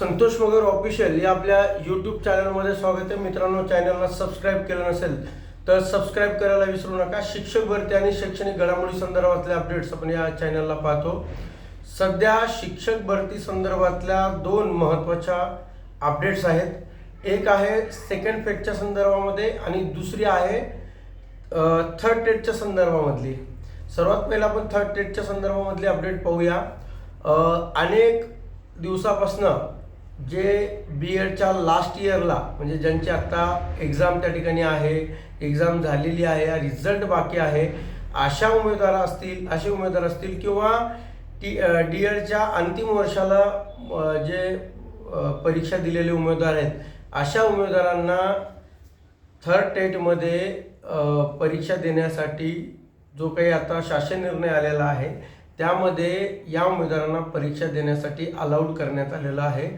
संतोष मगर official या आपल्या YouTube चॅनलमध्ये स्वागत आहे. मित्रांनो चॅनलला सबस्क्राईब केलं नसेल तर सबस्क्राईब करायला विसरू नका. शिक्षक भरती आणि शैक्षणिक घडामोडी संदर्भातले अपडेट्स आपण या चॅनलला पाहतो. सध्या शिक्षक भरती संदर्भातल्या दोन महत्त्वाच्या अपडेट्स आहेत. एक आहे सेकंड फेटच्या संदर्भामध्ये आणि दुसरी आहे थर्ड टेटच्या संदर्भामधली. सर्वात पहिला आपण थर्ड टेटच्या संदर्भामधली अपडेट पाहूया. अनेक दिवसापासनं जे बी एडच्या लास्ट इयरला म्हणजे ज्यांची आत्ता एक्झाम त्या ठिकाणी आहे एक्झाम झालेली आहे रिझल्ट बाकी आहे अशा उमेदवार असतील असे उमेदवार असतील किंवा टी डी एडच्या अंतिम वर्षाला जे परीक्षा दिलेले उमेदवार आहेत अशा उमेदवारांना थर्ड टेटमध्ये परीक्षा देण्यासाठी जो काही आता शासन निर्णय आलेला आहे त्यामध्ये या उमेदवारांना परीक्षा देण्यासाठी अलाउड करण्यात आलेलं आहे.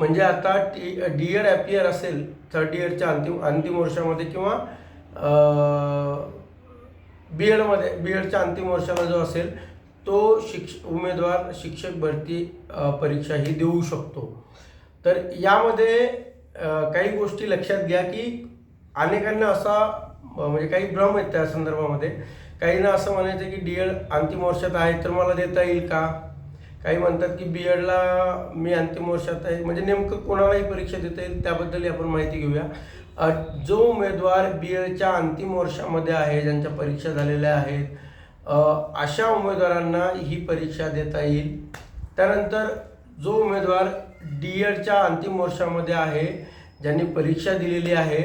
म्हणजे आता टी डी एड ॲपियर असेल थर्ड इयरच्या अंतिम अंतिम वर्षामध्ये किंवा बी एडमध्ये बी एडच्या अंतिम वर्षाला जो असेल तो शिक्ष उमेदवार शिक्षक भरती परीक्षा ही देऊ शकतो. तर यामध्ये काही गोष्टी लक्षात घ्या की अनेकांना असा म्हणजे काही भ्रम आहेत त्या संदर्भामध्ये. काहींना असं म्हणायचं की डी एड अंतिम वर्षात आहे तर मला देता येईल का? काही म्हणतात की बी एडला मी अंतिम वर्षात आहे. म्हणजे नेमकं कोणालाही परीक्षा देता येईल त्याबद्दलही आपण माहिती घेऊया. जो उमेदवार बी एडच्या अंतिम वर्षामध्ये आहे ज्यांच्या परीक्षा झालेल्या आहेत अशा उमेदवारांना ही परीक्षा देता येईल. त्यानंतर जो उमेदवार डी एडच्या अंतिम वर्षामध्ये आहे ज्यांनी परीक्षा दिलेली आहे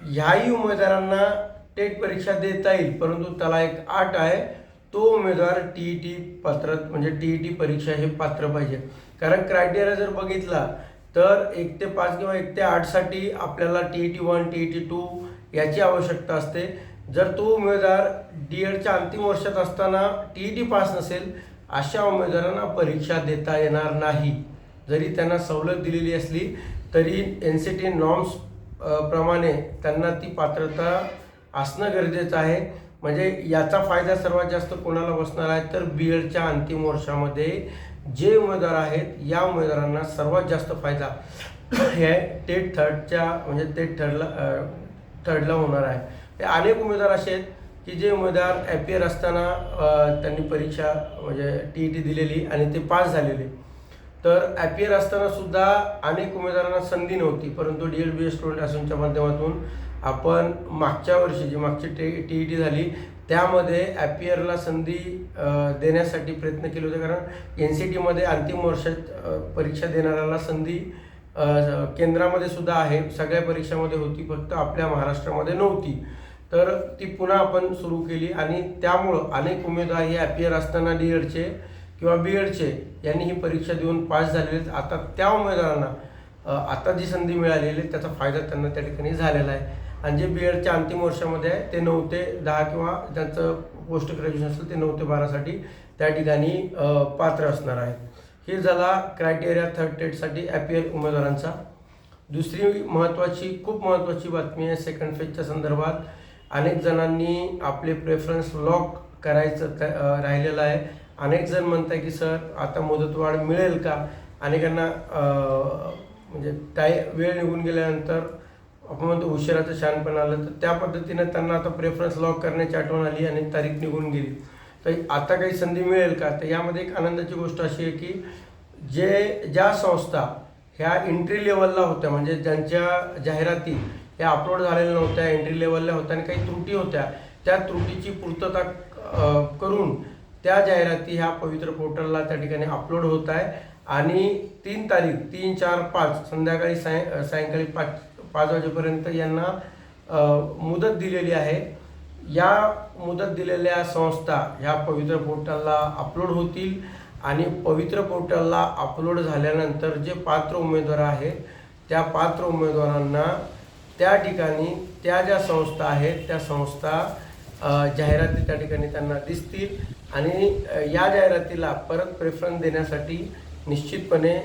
ह्याही उमेदवारांना टेट परीक्षा देता येईल. परंतु त्याला एक आट आहे. तो उमेदवार टी ई टी पात्र म्हणजे टी ई टी परीक्षा हे पात्र पाहिजे. कारण क्रायटेरिया जर बघितला तर एक ते पाच किंवा एक ते आठसाठी आपल्याला T E T one T E T two याची आवश्यकता असते. जर तो उमेदवार डी एडच्या अंतिम वर्षात असताना टी ई टी पास नसेल अशा उमेदवारांना परीक्षा देता येणार नाही. जरी त्यांना सवलत दिलेली असली तरी एन सी टी नॉर्म्स प्रमाणे त्यांना ती पात्रता असणं गरजेचं आहे. म्हणजे याचा फायदा सर्वात जास्त कोणाला बसणार आहे? तर बी एडच्या अंतिम वर्षामध्ये जे उमेदवार आहेत या उमेदवारांना सर्वात जास्त फायदा हे टेट थर्डच्या म्हणजे टेट थर्डला थर्डला होणार आहे. अनेक उमेदवार असे आहेत की जे उमेदवार ॲपियर असताना त्यांनी परीक्षा म्हणजे टी ई टी दिलेली आणि ते पास झालेले. तर ॲपियर असताना सुद्धा अनेक उमेदवारांना संधी नव्हती परंतु D Ed B S student असोसिएशनच्या माध्यमातून आपण मागच्या वर्षी जी मागची टी टी ई टी झाली त्यामध्ये ॲपियरला संधी देण्यासाठी प्रयत्न केले होते. कारण एन सी टीमध्ये अंतिम वर्षात परीक्षा देणाऱ्याला संधी केंद्रामध्ये सुद्धा आहे. सगळ्या परीक्षामध्ये होती फक्त आपल्या महाराष्ट्रामध्ये नव्हती. तर ती पुन्हा आपण सुरू केली आणि त्यामुळं अनेक उमेदवार हे ॲपियर असताना डी एडचे किंवा बी एडचे यांनी ही परीक्षा देऊन पास झालेले आहेत. आता त्या उमेदवारांना आता जी संधी मिळालेली आहे त्याचा फायदा त्यांना त्या ठिकाणी झालेला आहे. आणि जे बी एडच्या अंतिम वर्षामध्ये आहे ते नऊ ते दहा किंवा ज्यांचं पोस्ट ग्रॅज्युएशन असेल ते नऊ ते बारासाठी त्या ठिकाणी पात्र असणार आहेत. हे झाला क्रायटेरिया थर्ड टेटसाठी ॲपियर उमेदवारांचा. दुसरी महत्त्वाची खूप महत्त्वाची बातमी आहे सेकंड फेजच्या संदर्भात. अनेक जणांनी आपले प्रेफरन्स लॉक करायचं राहिलेलं आहे. अनेक जण आहे की सर आता मुदतवाढ मिळेल का? अनेकांना म्हणजे टाय वेळ निघून गेल्यानंतर आपण म्हणतो उशिराचं शहाणपण आलं तर त्या पद्धतीनं त्यांना आता प्रेफरन्स लॉक करण्याची आठवण आली आणि तारीख निघून गेली. तर आता काही संधी मिळेल का? तर यामध्ये एक आनंदाची गोष्ट अशी आहे की जे ज्या संस्था ह्या एंट्री लेवलला होत्या म्हणजे ज्यांच्या जाहिराती ह्या अपलोड झालेल्या नव्हत्या एंट्री लेवलला होत्या आणि काही त्रुटी होत्या त्या त्रुटीची पूर्तता करून त्या जाहिराती ह्या पवित्र पोर्टलला त्या ठिकाणी अपलोड होत आहे. आणि तीन तारीख तीन चार पाच संध्याकाळी साय सायंकाळी पाच पाच वाजेपर्यंत यांना मुदत दिलेली आहे. या मुदत दिलेल्या संस्था ह्या पवित्र पोर्टलला अपलोड होतील आणि पवित्र पोर्टलला अपलोड झाल्यानंतर जे पात्र उमेदवार आहेत त्या पात्र उमेदवारांना त्या ठिकाणी त्या ज्या संस्था आहेत त्या संस्था जाहिराती त्या ठिकाणी त्यांना दिसतील आणि या जाहिरातीला परत प्रेफरन्स देण्यासाठी निश्चितपणे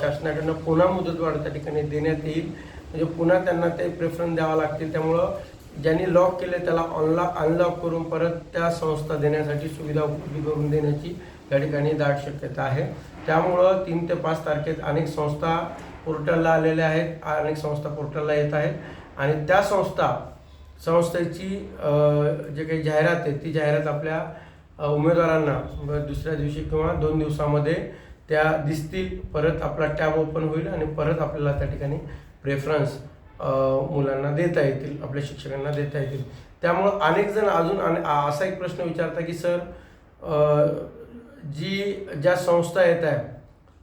शासनाकडनं पुन्हा मुदतवाढ त्या ठिकाणी देण्यात येईल. म्हणजे पुन्हा त्यांना ते प्रेफरन्स द्यावा लागतील. त्यामुळं ज्यांनी लॉक केले त्याला ऑनला अनलॉक करून परत त्या संस्था देण्यासाठी सुविधा उपलब्ध करून देण्याची या ठिकाणी दाट शक्यता आहे. त्यामुळं तीन ते पाच तारखेत अनेक संस्था पोर्टलला आलेल्या आहेत अनेक संस्था पोर्टलला येत आहेत. आणि त्या संस्था संस्थेची जे काही जाहिरात आहे ती जाहिरात आपल्या उमेदवारांना दुसऱ्या दिवशी किंवा दोन दिवसामध्ये त्या दिसतील. परत आपला टॅब ओपन होईल आणि परत आपल्याला त्या ठिकाणी प्रेफरन्स मुलांना देता येतील आपल्या शिक्षकांना देता येतील. त्यामुळं अनेक जण अजून असा एक प्रश्न विचारता की सर जी ज्या संस्था येत आहे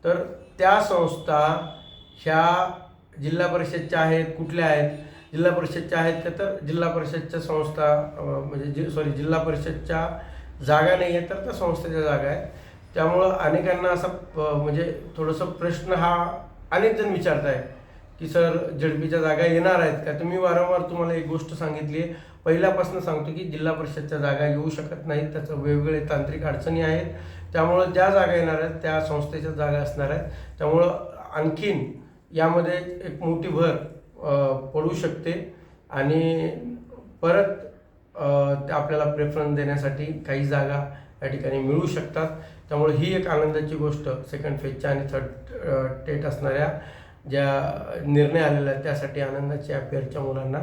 तर त्या संस्था ह्या जिल्हा परिषदच्या आहेत कुठल्या आहेत? जिल्हा परिषदच्या आहेत का तर जिल्हा परिषदच्या संस्था म्हणजे जि सॉरी जिल्हा परिषदच्या जागा नाही आहेत तर त्या संस्थेच्या जागा आहेत. त्यामुळं अनेकांना असा प- म्हणजे थोडंसं प्रश्न हा अनेक जण विचारत आहे की सर झडपीच्या जागा येणार आहेत का? तर मी वारंवार तुम्हाला एक गोष्ट सांगितली आहे. पहिल्यापासून सांगतो की जिल्हा परिषदच्या जागा येऊ शकत नाहीत. त्याचं वेगवेगळे तांत्रिक अडचणी आहेत. त्यामुळं ज्या जागा येणार आहेत त्या संस्थेच्या जागा असणार आहेत. त्यामुळं आणखीन यामध्ये एक मोठी भर पडू शकते. आणि परत आपल्याला प्रेफरन्स देण्यासाठी काही जागा या ठिकाणी मिळू शकतात. त्यामुळे ही एक आनंदाची गोष्ट सेकंड फेजच्या आणि थर्ड टेट असणाऱ्या ज्या निर्णय आलेला आहे त्यासाठी आनंदाच्या अपिअरच्या मुलांना.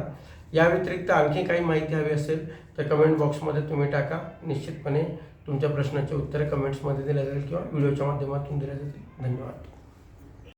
या व्यतिरिक्त आणखी काही माहिती हवी असेल तर कमेंट बॉक्समध्ये तुम्ही टाका. निश्चितपणे तुमच्या प्रश्नाचे उत्तर कमेंट्समध्ये दिल्या जाईल किंवा व्हिडिओच्या माध्यमातून दिल्या जातील. धन्यवाद.